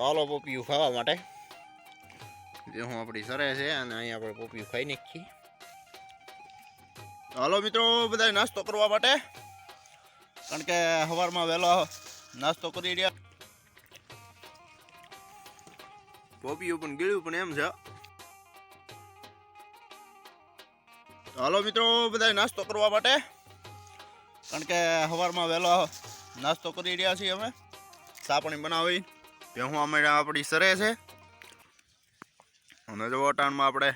હાલો, પોપિયું ખાવા માટે. જે હું આપણી સરે છે અને અહીંયા આપણે પોપિયું ખાઈ નાખીએ. હાલો મિત્રો બધા નાસ્તો કરવા માટે. કારણ કે સવારમાં વહેલો નાસ્તો કરી રહ્યા. પોપિયું પણ ગીળ્યું પણ એમ છે. હાલો મિત્રો બધા નાસ્તો કરવા માટે. કારણ કે સવારમાં વહેલો નાસ્તો કરી રહ્યા છીએ અમે. સાપણી બનાવી. ભેહું અમે આપણી સરે છે. અને જો વટાણમાં આપણે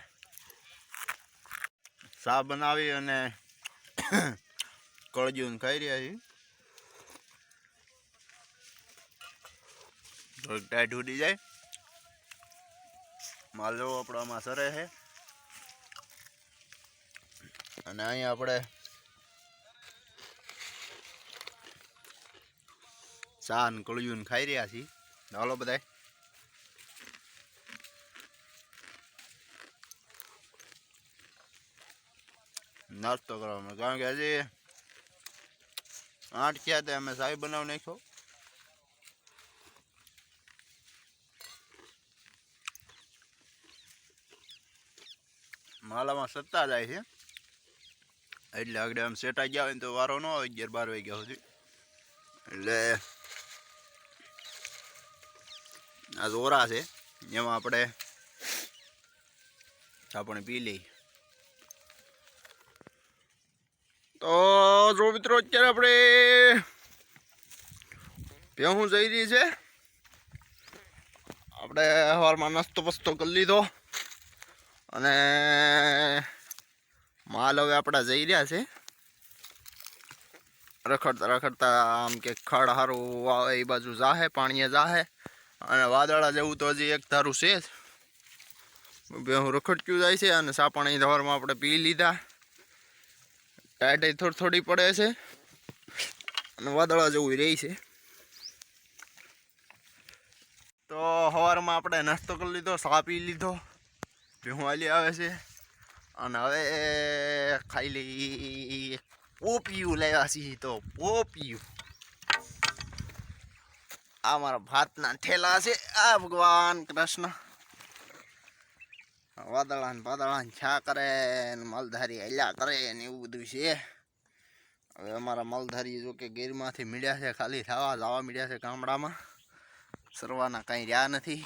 ચા બનાવી અને કળજું ખાઈ રહ્યા છીએ. થોડીક ટાઈટ ઉડી જાય. માલ આપણામાં આપણો સરે છે. અને અહીંયા આપણે ચા ને કળિયું ખાઈ રહ્યા છીએ. હાલો બધાય. નાસ્તો કરવાનો. કારણ કે હજી આઠ થયા તે અમે સાહેબ બનાવી નાખ્યો. માલામાં સત્તા જાય છે. એટલે આગળ આમ સેટાઈ ગયા હોય ને તો વારો ન હોય અગિયાર બાર વાગ્યા સુધી. એટલે આ જોરા છે એમાં આપણે આપણે પી લઈ તો જો મિત્રો, અત્યારે આપણે ભેહું જઈ રહી છે. આપણે સવારમાં નાસ્તો પસ્તો કરી લીધો. અને માલ હવે આપણા જઈ રહ્યા છે. રખડતા રખડતા આમ કે ખડ સારું આવે એ બાજુ જાહે, પાણીએ જાહે. અને વાદળા જેવું તો હજી એક ધારું છે બેહું રખડતું જાય છે અને સાપણ અહીં ધવારમાં આપણે પી લીધા. ટાઈટ થોડી થોડી પડે છે. અને વાદળા જેવું રહી છે. તો સવારમાં આપણે નાસ્તો કરી લીધો, સા પી લીધો. ભેહું આલી આવે છે. અને હવે ખાઈ લઈ પોપિયું લાવ્યા છીએ તો પોપિયું. આ મારા ભાતના ઠેલા છે. આ ભગવાન કૃષ્ણ. વાદળા ને પાદળા છા કરે ને મલધારી હલ્યા કરે ને એવું બધું છે. હવે અમારા મલધારી જો કે ગીરમાંથી મીડ્યા છે, ખાલી થવા જવા મીડ્યા છે ગામડામાં. સરવાના કાંઈ રહ્યા નથી.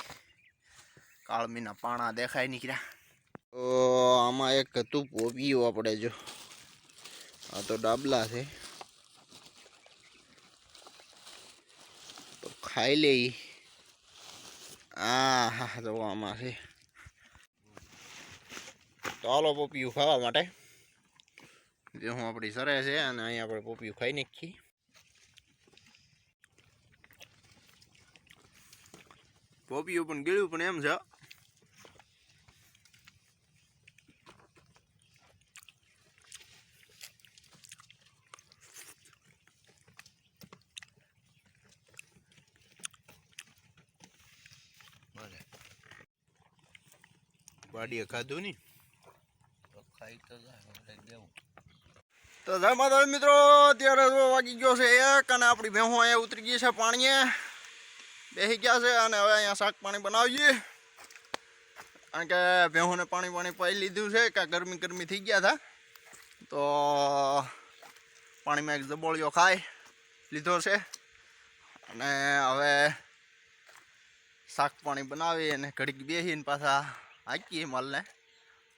કાળમીના પાણા દેખાય નીકળ્યા. તો આમાં એક હતું પોપિયું આપણે જો. આ તો ડાબલા છે તો ખાઈ લે આ હા જો આમાં છે. તો હાલો પોપિયું ખાવા માટે. જે હું આપણી સરે છે અને અહીંયા આપણે પોપિયું ખાઈ નાખીએ. પોપિયું પણ ગીળ્યું પણ એમ છે. વાડીએ ખાધું નહીં. તો ખાઈ તો દેવું તો જય માતા મિત્રો અત્યારે જો વાગી ગયો છે એક અને આપણી ભેહો અહીંયા ઉતરી ગઈ છે પાણીએ. બેસી ગયા છે અને હવે અહીંયા શાક પાણી બનાવીએ. કારણ કે ભેહોને પાણી પાણી પાઈ લીધું છે કાં ગરમી ગરમી થઈ ગયા હતા. તો પાણીમાં એક જબોળિયો ખાઈ લીધો છે. અને હવે શાક પાણી બનાવી અને ઘડીક બેસીને પાછા હાકીએ માલને.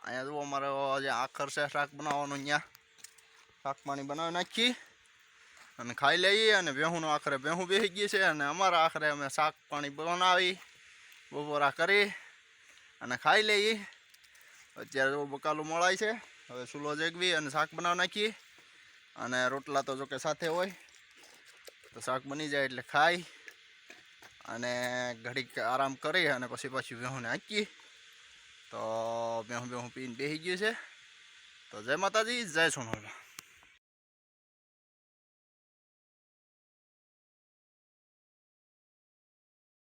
અહીંયા જુઓ અમારો જે આખર છે શાક બનાવવાનું અહીંયા. શાક પાણી બનાવી નાખી. અને ખાઈ લઈએ અને બેહુંનો આખરે બેહું બેસી ગઈ છે અને અમારા આખરે અમે શાક પાણી બનાવી, બપોરા કરી અને ખાઈ લઈએ. અત્યારે જો બકાલું મળાય છે. હવે ચૂલો જેગવી અને શાક બનાવી નાખીએ. અને રોટલા તો જોકે સાથે હોય. તો શાક બની જાય એટલે ખાઈ અને ઘડીક આરામ કરી અને પછી પાછી વેહુને હાંકીએ. તો ભેહું ભેહું પીને બેસી ગયું છે. તો જય માતાજી જય સોનલમાં